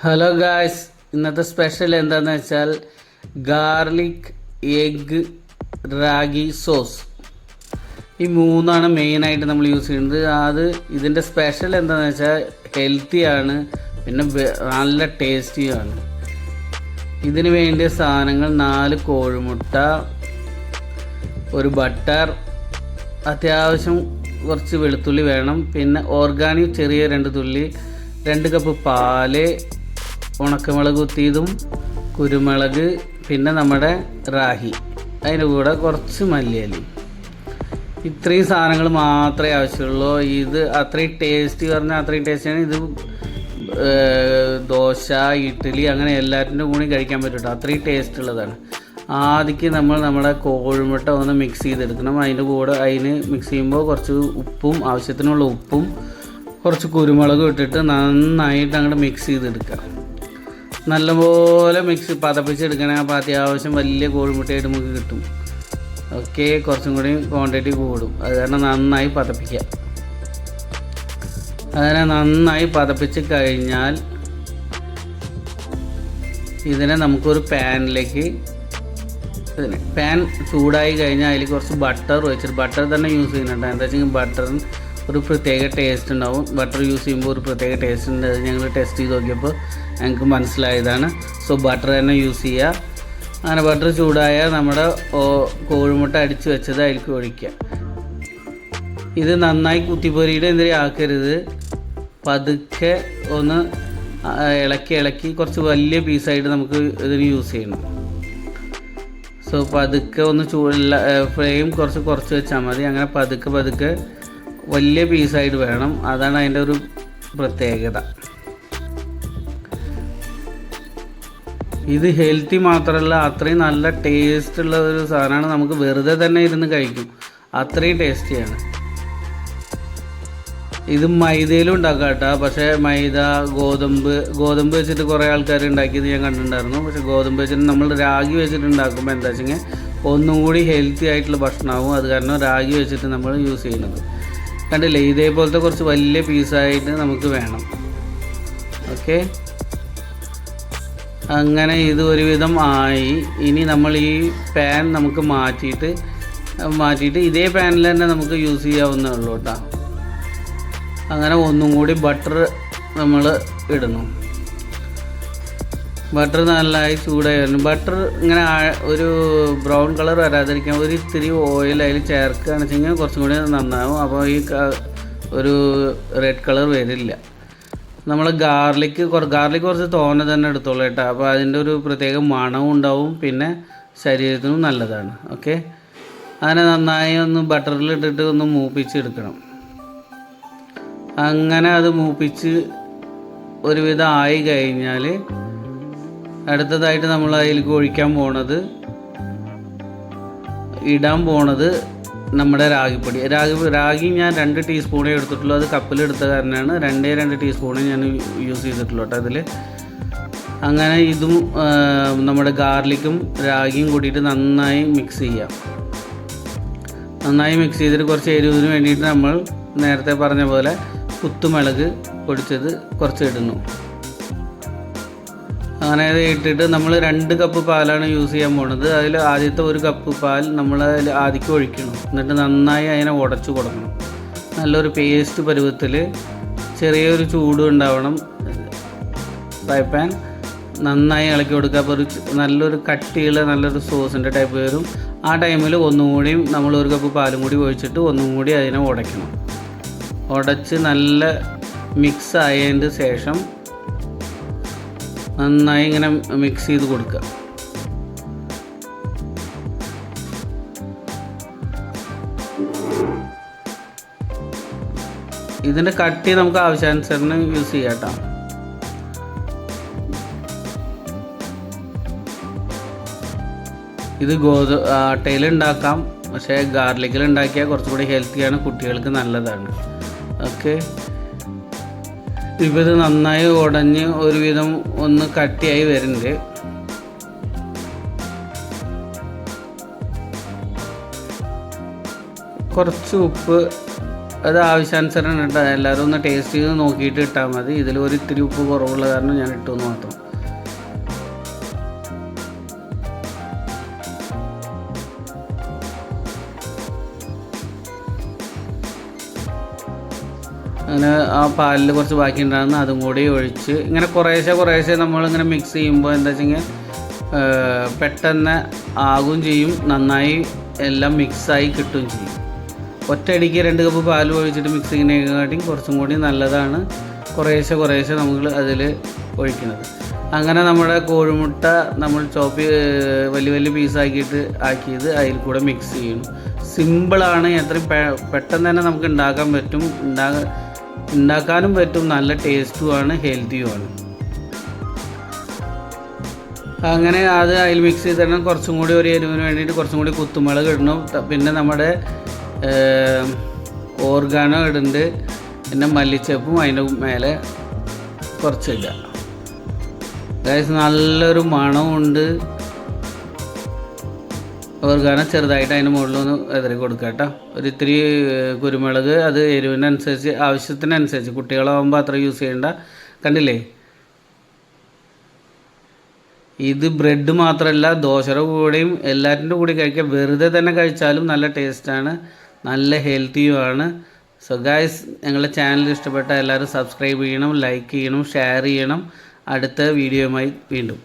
Hello guys ഇന്നത്തെ special എന്താണെന്ന് വെച്ചാൽ ഗാർലിക് എഗ് റാഗി സോസ് ഈ മൂന്നാണ് മെയിനായിട്ട് നമ്മൾ യൂസ് ചെയ്യുന്നത്. അത് ഇതിന്റെ സ്പെഷ്യൽ എന്താണെന്ന് വെച്ചാൽ ഹെൽത്തിയാണ് പിന്നെ നല്ല ടേസ്റ്റിയാണ് ഇതിന് വേണ്ടിയ സാധനങ്ങൾ നാല് കോഴിമുട്ട ഒരു ബട്ടർ അത്യാവശ്യം കുറച്ച് വെളുത്തുള്ളി വേണം. പിന്നെ ഓർഗാനിക് ചെറിയ രണ്ട് തുള്ളി രണ്ട് കപ്പ് പാൽ ഉണക്കമുളക് കുത്തിയതും കുരുമുളക് പിന്നെ നമ്മുടെ റാഹി. അതിന്റെ കൂടെ കുറച്ച് മല്ലിയലി. ഇത്രയും സാധനങ്ങൾ മാത്രമേ ആവശ്യമുള്ളൂ. ഇത് അത്രയും ടേസ്റ്റ് പറഞ്ഞാൽ അത്രയും ടേസ്റ്റിയാണ് ഇത് ദോശ ഇഡ്ഡലി അങ്ങനെ എല്ലാറ്റിന്റെ കൂടി കഴിക്കാൻ പറ്റും അത്രയും ടേസ്റ്റ് ഉള്ളതാണ്. ആദ്യക്ക് നമ്മൾ നമ്മുടെ കോഴിമുട്ട ഒന്ന് മിക്സ് ചെയ്തെടുക്കണം. അതിന്റെ കൂടെ അതിന് മിക്സ് ചെയ്യുമ്പോൾ കുറച്ച് ഉപ്പും ആവശ്യത്തിനുള്ള ഉപ്പും കുറച്ച് കുരുമുളകും ഇട്ടിട്ട് നന്നായിട്ട് അങ്ങോട്ട് മിക്സ് ചെയ്തെടുക്കുക. നല്ലപോലെ മിക്സ് പതപ്പിച്ചെടുക്കണേ. അപ്പോൾ അത്യാവശ്യം വലിയ കോഴിമുട്ടയായിട്ട് നമുക്ക് കിട്ടും. ഓക്കെ കുറച്ചും കൂടി ക്വാണ്ടിറ്റി കൂടും. അത് കാരണം നന്നായി പതപ്പിക്കുക അതിനെ നന്നായി പതപ്പിച്ച് കഴിഞ്ഞാൽ ഇതിനെ നമുക്കൊരു പാനിലേക്ക് പാൻ ചൂടായി കഴിഞ്ഞാൽ അതിൽ കുറച്ച് ബട്ടർ വെച്ചിട്ട് ബട്ടർ തന്നെ യൂസ് ചെയ്യുന്നുണ്ട്. എന്താ വെച്ചാൽ ബട്ടറിന് ഒരു പ്രത്യേക ടേസ്റ്റ് ഉണ്ടാവും. ബട്ടർ യൂസ് ചെയ്യുമ്പോൾ ഒരു പ്രത്യേക ടേസ്റ്റ് ഉണ്ട്. അത് ഞങ്ങൾ ടെസ്റ്റ് ചെയ്ത് നോക്കിയപ്പോൾ ഞങ്ങൾക്ക് മനസ്സിലായതാണ്. സോ ബട്ടർ തന്നെ യൂസ് ചെയ്യുക. അങ്ങനെ ബട്ടർ ചൂടായാൽ നമ്മുടെ കോഴിമുട്ട അടിച്ച് വെച്ചത് അതിലേക്ക് ഒഴിക്കുക. ഇത് നന്നായി കുത്തിപ്പൊരിയുടെ എന്തിനും ആക്കരുത്? പതുക്കെ ഒന്ന് ഇളക്കി ഇളക്കി കുറച്ച് വലിയ പീസായിട്ട് നമുക്ക് ഇതിന് യൂസ് ചെയ്യണം. സോ പതുക്കെ ഒന്ന് ചൂ ഫ്ലെയിം കുറച്ച് കുറച്ച് വെച്ചാൽ മതി. അങ്ങനെ പതുക്കെ പതുക്കെ വലിയ പീസായിട്ട് വേണം. അതാണ് അതിന്റെ ഒരു പ്രത്യേകത. ഇത് ഹെൽത്തി മാത്രമല്ല അത്രയും നല്ല ടേസ്റ്റ് ഉള്ള ഒരു സാധനമാണ്. നമുക്ക് വെറുതെ തന്നെ ഇരുന്ന് കഴിക്കും. അത്രയും ടേസ്റ്റിയാണ് ഇത് മൈദയിലും ഉണ്ടാക്കാം കേട്ടോ. പക്ഷേ മൈദ ഗോതമ്പ് ഗോതമ്പ് വെച്ചിട്ട് കുറേ ആൾക്കാർ ഉണ്ടാക്കിയത് ഞാൻ കണ്ടിട്ടുണ്ടായിരുന്നു. പക്ഷേ ഗോതമ്പ് വെച്ചിട്ട് നമ്മൾ രാഗി വെച്ചിട്ട് ഉണ്ടാക്കുമ്പോൾ എന്താ വെച്ചെങ്കിൽ ഒന്നും കൂടി ഹെൽത്തി ആയിട്ടുള്ള ഭക്ഷണമാവും. അത് കാരണം രാഗി വെച്ചിട്ട് നമ്മൾ യൂസ് ചെയ്യുന്നത്. കണ്ടില്ലേ ഇതേപോലത്തെ കുറച്ച് വലിയ പീസായിട്ട് നമുക്ക് വേണം. ഓക്കെ അങ്ങനെ ഇത് ഒരുവിധം ആയി. ഇനി നമ്മൾ ഈ പാൻ നമുക്ക് മാറ്റിയിട്ട് മാറ്റിയിട്ട് ഇതേ പാനിൽ തന്നെ നമുക്ക് യൂസ് ചെയ്യാവുന്നേ ഉള്ളൂ കേട്ടോ. അങ്ങനെ ഒന്നും കൂടി ബട്ടർ നമ്മൾ ഇടുന്നു. ബട്ടർ നല്ലതായി ചൂടായി വരുന്നു ബട്ടർ ഇങ്ങനെ ഒരു ബ്രൗൺ കളർ വരാതിരിക്കാൻ ഒരു ഇത്തിരി ഓയിൽ അതിൽ ചേർക്കുകയാണെന്ന് വെച്ച് കഴിഞ്ഞാൽ കുറച്ചും കൂടി നന്നാവും. അപ്പോൾ ഈ ഒരു റെഡ് കളർ വരില്ല. നമ്മൾ ഗാർലിക്ക് ഗാർലിക് കുറച്ച് തോനെ തന്നെ എടുത്തോളൂ കേട്ടോ. അപ്പോൾ അതിന്റെ ഒരു പ്രത്യേക മണവും ഉണ്ടാവും. പിന്നെ ശരീരത്തിനും നല്ലതാണ്. ഓക്കെ അതിനെ നന്നായി ഒന്ന് ബട്ടറിൽ ഇട്ടിട്ട് ഒന്ന് മൂപ്പിച്ചെടുക്കണം. അങ്ങനെ അത് മൂപ്പിച്ച് ഒരുവിധം ആയി കഴിഞ്ഞാൽ അടുത്തതായിട്ട് നമ്മൾ അതിലേക്ക് ഒഴിക്കാൻ പോണത് ഇടാൻ പോണത് നമ്മുടെ രാഗിപ്പൊടി. രാഗി രാഗി ഞാൻ രണ്ട് ടീസ്പൂണേ എടുത്തിട്ടുള്ളൂ. അത് കപ്പിലെടുത്ത കാരണമാണ് രണ്ടേ രണ്ട് ടീസ്പൂണേ ഞാൻ യൂസ് ചെയ്തിട്ടുള്ളൂ കേട്ടോ അതിൽ അങ്ങനെ ഇതും നമ്മുടെ ഗാർലിക്കും രാഗിയും കൂട്ടിയിട്ട് നന്നായി മിക്സ് ചെയ്യാം. നന്നായി മിക്സ് ചെയ്തിട്ട് കുറച്ച് എരിവിന് വേണ്ടിയിട്ട് നമ്മൾ നേരത്തെ പറഞ്ഞ പോലെ കുത്തുമിളക് പൊടിച്ചത് കുറച്ച് ഇടുന്നു. അങ്ങനെ ഇട്ടിട്ട് നമ്മൾ രണ്ട് കപ്പ് പാലാണ് യൂസ് ചെയ്യാൻ പോണത്. അതിൽ ആദ്യത്തെ ഒരു കപ്പ് പാൽ നമ്മൾ അതിൽ ആദ്യം ഒഴിക്കണം. എന്നിട്ട് നന്നായി അതിനെ ഉടച്ചു കൊടുക്കണം. നല്ലൊരു പേസ്റ്റ് പരുവത്തിൽ ചെറിയൊരു ചൂട് ഉണ്ടാവണം. ഫ്രൈ പാൻ നന്നായി ഇളക്കി കൊടുക്കുക. അപ്പോൾ ഒരു നല്ലൊരു കട്ടിയുള്ള നല്ലൊരു സോസിന്റെ ടൈപ്പ് വരും. ആ ടൈമിൽ ഒന്നും കൂടിയും നമ്മൾ ഒരു കപ്പ് പാലും കൂടി ഒഴിച്ചിട്ട് ഒന്നും കൂടി അതിനെ ഉടയ്ക്കണം. ഉടച്ച് നല്ല മിക്സ് ആയതിന്റെ ശേഷം നന്നായി ഇങ്ങനെ മിക്സ് ചെയ്ത് കൊടുക്കുക ഇതിന്റെ കട്ടി നമുക്ക് ആവശ്യാനുസരണം യൂസ് ചെയ്യാം കേട്ടോ. ഇത് ഗോത ആട്ടയിൽ ഉണ്ടാക്കാം. പക്ഷേ ഗാർലിക്കിൽ ഉണ്ടാക്കിയാൽ കുറച്ചുകൂടി ഹെൽത്തിയാണ് കുട്ടികൾക്ക് നല്ലതാണ്. ഓക്കെ ഇപ്പോൾ ഇത് നന്നായി ഉടഞ്ഞ് ഒരുവിധം ഒന്ന് കട്ടിയായി വരുന്നുണ്ട്. കുറച്ച് ഉപ്പ് അത് ആവശ്യാനുസരണം ഇട്ടാൽ എല്ലാവരും ഒന്ന് ടേസ്റ്റ് ചെയ്ത് നോക്കിയിട്ട് ഇട്ടാൽ മതി. ഇതിൽ ഒരു ഇത്തിരി ഉപ്പ് കുറവുള്ള കാരണം ഞാൻ ഇട്ടു മാത്രം. അങ്ങനെ ആ പാലിൽ കുറച്ച് ബാക്കി ഉണ്ടാകുന്ന അതും കൂടി ഒഴിച്ച്. ഇങ്ങനെ കുറേശ്ശെ കുറേശ്ശെ നമ്മളിങ്ങനെ മിക്സ് ചെയ്യുമ്പോൾ എന്താ വെച്ചെങ്കിൽ പെട്ടെന്ന് ആകും ചെയ്യും നന്നായി എല്ലാം മിക്സായി കിട്ടുകയും ചെയ്യും. ഒറ്റയടിക്ക് രണ്ട് കപ്പ് പാൽ ഒഴിച്ചിട്ട് മിക്സ് ചെയ്യുന്നതിനെക്കാട്ടിയും കുറച്ചും കൂടി നല്ലതാണ്. കുറേശ്ശെ കുറേശ്ശെ നമ്മൾ അതിൽ ഒഴിക്കുന്നത്. അങ്ങനെ നമ്മുടെ കോഴിമുട്ട നമ്മൾ ചോപ്പ് വലിയ വലിയ പീസാക്കിയിട്ട് ആക്കിയത് അതിൽ കൂടെ മിക്സ് ചെയ്യണം സിമ്പിളാണ് എത്രയും പെട്ടെന്ന് തന്നെ നമുക്ക് ഉണ്ടാക്കാൻ പറ്റും. ഉണ്ടാ ഉണ്ടാക്കാനും പറ്റും നല്ല ടേസ്റ്റുമാണ് ഹെൽത്തിയുമാണ് അങ്ങനെ അത് അതിൽ മിക്സ് ചെയ്ത് തരണം കുറച്ചും കൂടി ഒരു എരിവിന് വേണ്ടിയിട്ട് കുറച്ചും കൂടി കുത്തുമുളക് ഇടണം. പിന്നെ നമ്മുടെ ഓർഗാനോ ഇടുന്നുണ്ട് പിന്നെ മല്ലിച്ചപ്പും അതിന്റെ മേലെ കുറച്ച് അതായത് നല്ലൊരു മണമുണ്ട് ഓർഗാനോ ചെറുതായിട്ട് അതിന്റെ മുകളിലൊന്ന് എതിരി കൊടുക്കുക കേട്ടോ. ഒരു ഇത്തിരി കുരുമുളക് അത് എരിവിനനുസരിച്ച് ആവശ്യത്തിനനുസരിച്ച് കുട്ടികളാകുമ്പോൾ അത്ര യൂസ് ചെയ്യേണ്ട. കണ്ടില്ലേ? ഇത് ബ്രെഡ് മാത്രമല്ല ദോശയുടെ കൂടെയും എല്ലാറ്റിന്റെ കൂടി കഴിക്കുക. വെറുതെ തന്നെ കഴിച്ചാലും നല്ല ടേസ്റ്റാണ് നല്ല ഹെൽത്തിയുമാണ് സോ ഗായ്സ് ഞങ്ങളുടെ ചാനൽ ഇഷ്ടപ്പെട്ട എല്ലാവരും സബ്സ്ക്രൈബ് ചെയ്യണം ലൈക്ക് ചെയ്യണം ഷെയർ ചെയ്യണം. അടുത്ത വീഡിയോയുമായി വീണ്ടും.